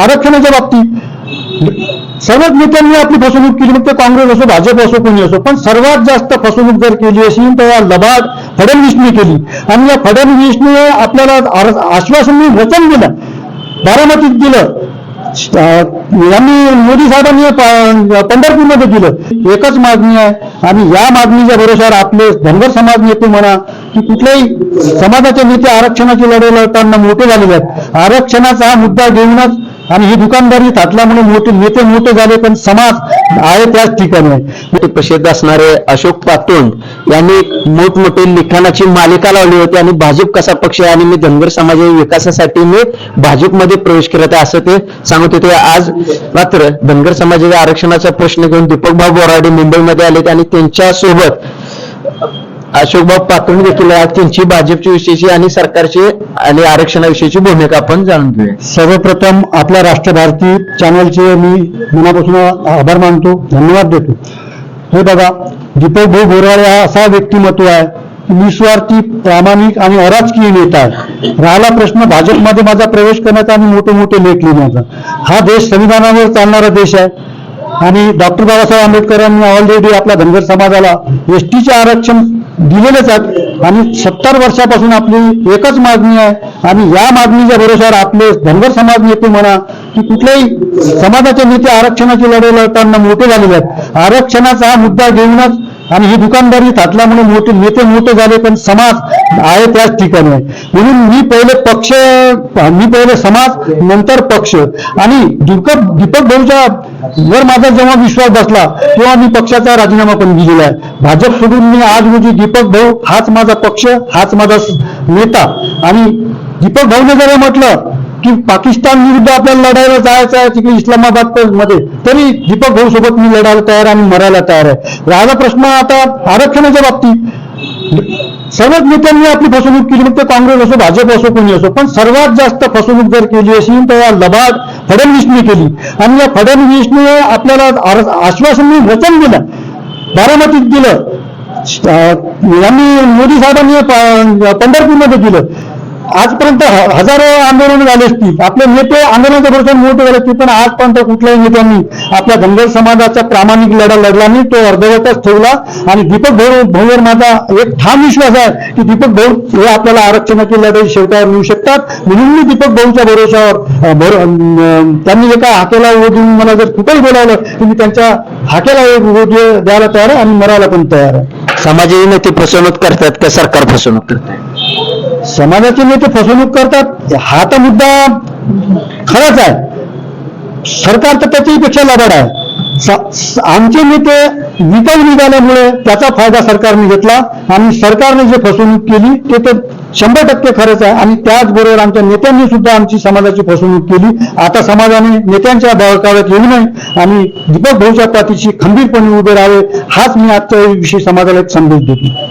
आरक्षणाच्या बाबतीत. सर्वच नेत्यांनी आपली फसवणूक केली मग ते काँग्रेस असो भाजप असो कोणी असो पण सर्वात जास्त फसवणूक जर केली असेल तर या लबाड फडणवीसने केली. आणि या फडणवीसने आपल्याला आश्वासन वचन दिलं. बारामतीत दिलं. यांनी मोदी साहेबांनी पंढरपूरमध्ये दिलं. एकच मागणी आहे. आणि या मागणीच्या भरोशावर आपले धनगर समाज नेते म्हणा की कुठल्याही समाजाचे नेते आरक्षणाची लढाई लढताना मोठे झालेले आहेत. आरक्षणाचा हा मुद्दा घेऊनच आणि ही दुकानदारी थाटल्यामुळे मोठे नेते मोठे झाले पण समाज आहे त्याच ठिकाणी. प्रसिद्ध असणारे अशोक पातोंड यांनी मोठमोठे लिखाणाची मालिका लावली होती आणि भाजप कसा पक्ष आहे आणि मी धनगर समाजाच्या विकासासाठी मी भाजपमध्ये प्रवेश करत आहे असं ते सांगत होते. आज मात्र धनगर समाजाच्या आरक्षणाचा प्रश्न घेऊन दीपक भाऊ बोराडे मुंबईमध्ये आले आणि त्यांच्यासोबत अशोकबाब अशोकभाऊ देखील त्यांची भाजपच्या विषयीची आणि सरकारची आणि आरक्षणाविषयीची भूमिका आपण जाणून घेऊया. सर्वप्रथम आपल्या राष्ट्रभारती चॅनलचे मी मनापासून आभार मानतो धन्यवाद देतो. हे बघा दीपक भाऊ बोराळे हा असा व्यक्तिमत्व आहे निस्वार्थी प्रामाणिक आणि अराजकीय नेता आहे. राहिला प्रश्न भाजपमध्ये माझा प्रवेश करण्याचा आणि मोठे मोठे लेख लिहिण्याचा. हा देश संविधानावर चालणारा देश आहे. आणि डॉक्टर बाबासाहेब आंबेडकरांनी ऑलरेडी आपल्या धनगर समाजाला एसटीचे आरक्षण दिलेलेच आहेत. आणि सत्तर वर्षापासून आपली एकच मागणी आहे. आणि या मागणीच्या भरोशावर आपले धनगर समाज नेते म्हणा की कुठल्याही समाजाचे नेते आरक्षणाची लढाई लढताना मोठे झालेले आहेत. आरक्षणाचा हा मुद्दा घेऊनच आणि ही दुकानदारी थाटल्यामुळे मोठे नेते मोठे झाले पण समाज आहे त्याच ठिकाणी. आहे म्हणून मी पहिले पक्ष मी पहिले समाज नंतर पक्ष. आणि दीपक दीपक भाऊच्या जर माझा जेव्हा विश्वास बसला तेव्हा मी पक्षाचा राजीनामा पण दिलेला आहे. भाजप सोडून मी आज रोजी दीपक भाऊ हाच माझा पक्ष हाच माझा नेता. आणि दीपक भाऊने जर म्हटलं की पाकिस्तान विरुद्ध आपल्याला लढायला जायचं आहे तिकडे इस्लामाबादमध्ये तरी दीपक भाऊ सोबत मी लढायला तयार आहे आणि मरायला तयार आहे. राहिला प्रश्न आता आरक्षणाच्या बाबतीत. सर्वच नेत्यांनी आपली फसवणूक केली मग ते काँग्रेस असो भाजप असो कोणी असो पण सर्वात जास्त फसवणूक जर केली असेल तर या लबाड फडणवीसने केली. आणि या फडणवीसने आपल्याला आश्वासन वचन दिलं. बारामतीत दिलं. यांनी मोदी साहेबांनी पंढरपूरमध्ये दिलं. आजपर्यंत हजारो आंदोलन झाले असतील आपले नेते आंदोलनाच्या भरोशावर मोठे झाले असतील पण आजपर्यंत कुठल्याही नेत्यांनी आपल्या धनगर समाजाचा प्रामाणिक लढा लढला नाही तो अर्धवटच ठेवला. आणि दीपक भाऊ भाऊवर माझा एक ठाम विश्वास आहे की दीपक भाऊ हे आपल्याला आरक्षणाची लढाई शेवटावर नेऊ शकतात. म्हणून मी दीपक भाऊच्या भरोशावर त्यांनी जे काय हाकेला ओ देऊन मला जर कुठेही बोलावलं तर मी त्यांच्या हाकेला ओ द्यायला तयार आहे आणि मरायला पण तयार आहे. समाजाचे नेते फसवणूक करतात का सरकार फसवणूक करतात समाजाचे नेते फसवणूक करतात हा तर मुद्दा खराच आहे. सरकार तर त्याच्याही पेक्षा लबाड आहे. आमचे नेते विकाऊ निघाल्यामुळे त्याचा फायदा सरकारने घेतला आणि सरकारने जे फसवणूक केली ते तर शंभर टक्के खरंच आहे आणि त्याचबरोबर आमच्या नेत्यांनी सुद्धा आमची समाजाची फसवणूक केली. आता समाजाने नेत्यांच्या बळकाव्यात येऊ नये आणि दीपक भाऊच्या पाठीशी खंबीरपणे उभे राहावे हाच मी आजच्या विषयी समाजाला एक संदेश देतो.